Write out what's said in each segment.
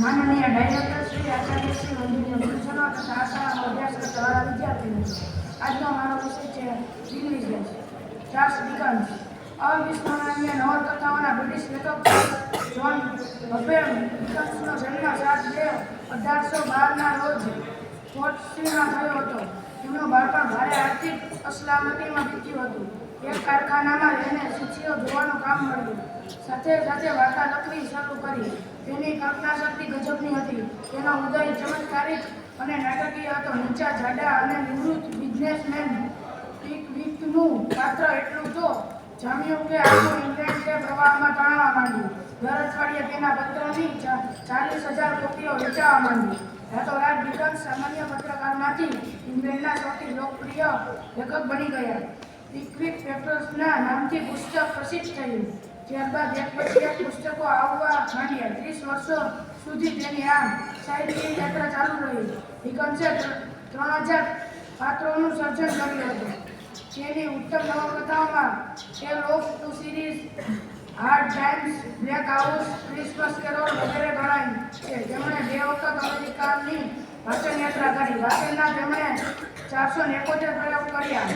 માનનીય ડાયરેક્ટર શ્રી આચાર્ય શ્રી વંદનીય ગુરુજનો તથા આ શાળામાં અભ્યાસ કરતા વાળા વિદ્યાર્થીઓ આજનો મારો વિષય છે બેચ ચાર્લ્સ ડિકન્સ. અવિસ્મરણીય નવલકથાઓના બ્રિટિશ લેખક જ્હોન હફેમ ડિકન્સનો જન્મ સાત બે અઢારસો બારના રોજ પોર્ટસ્લીમાં થયો હતો. તેમનું બાળપણ ભારે આર્થિક અસલામતીમાં વીત્યું હતું. કારખાનામાં રહીને શીશીઓ ધોવાનું કામ મળ્યું. સાથે સાથે વાર્તા લખવી શરૂ કરી. તેની કલ્પના શક્તિ ગજબની હતી. તેનો ઉદય ચમત્કારિક અને નાટકીય હતો. નીચા જાડા અને નિવૃત્ત બિઝનેસમેન પીકવિકનું પાત્ર એટલું તો જામ્યું કે આખું ઇંગ્લેન્ડ તે પ્રવાહમાં તણાવા માંડ્યું. દર અઠવાડિયે તેના પત્રની ચાલીસ હજાર કોપીઓ વેચાવા માંડી રાતોરાત ડિકન્સ સામાન્ય પત્રકારમાંથી ઇંગ્લેન્ડના સૌથી લોકપ્રિય લેખક બની ગયા. પિકવિક પેટ્રોલ્સના નામથી પુસ્તક પ્રસિદ્ધ થયું. ત્યારબાદ એક પછી એક પુસ્તકો આવવા માંડ્યા. ત્રીસ વર્ષો સુધી તેની આ સાહિત્યની યાત્રા ચાલુ રહી. ડિકન્સે ત્રણ હજાર પાત્રોનું સર્જન કર્યું હતું. જેની ઉત્તમ નવકથાઓમાં tale of two cities hard times bleak house Christmas carol વગેરે ગણાય છે. જેમણે બે વખત અમેરિકાની વાંચન યાત્રા કરી વાંચનના તેમણે ચારસો એકોતેર પ્રયોગ કર્યા.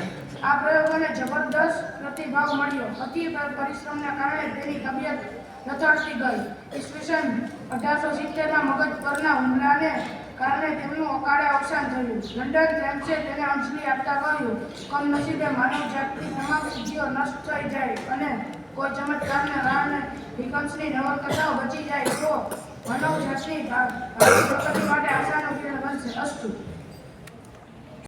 આ પ્રયોગોને જબરદસ્ત પ્રતિભાવ મળ્યો. અતિ પરિશ્રમના કારણે તેની તબિયત લથડતી ગઈ. ઈસવીસન અઢારસો સિત્તેરમાં મગજ પરના હુમલાને કારણે તેમનું અકાળે અવસાન થયું. લંડન ટાઈમ્સે તેને અંજલિ આપતા કહ્યું, કમનસીબે માનવ જાતની તમામ સિદ્ધિઓ નષ્ટ થઈ જાય અને કોઈ ચમત્કારને કારણે વિકલ્સની નવલકથાઓ બચી જાય તો માનવ જાતની માટે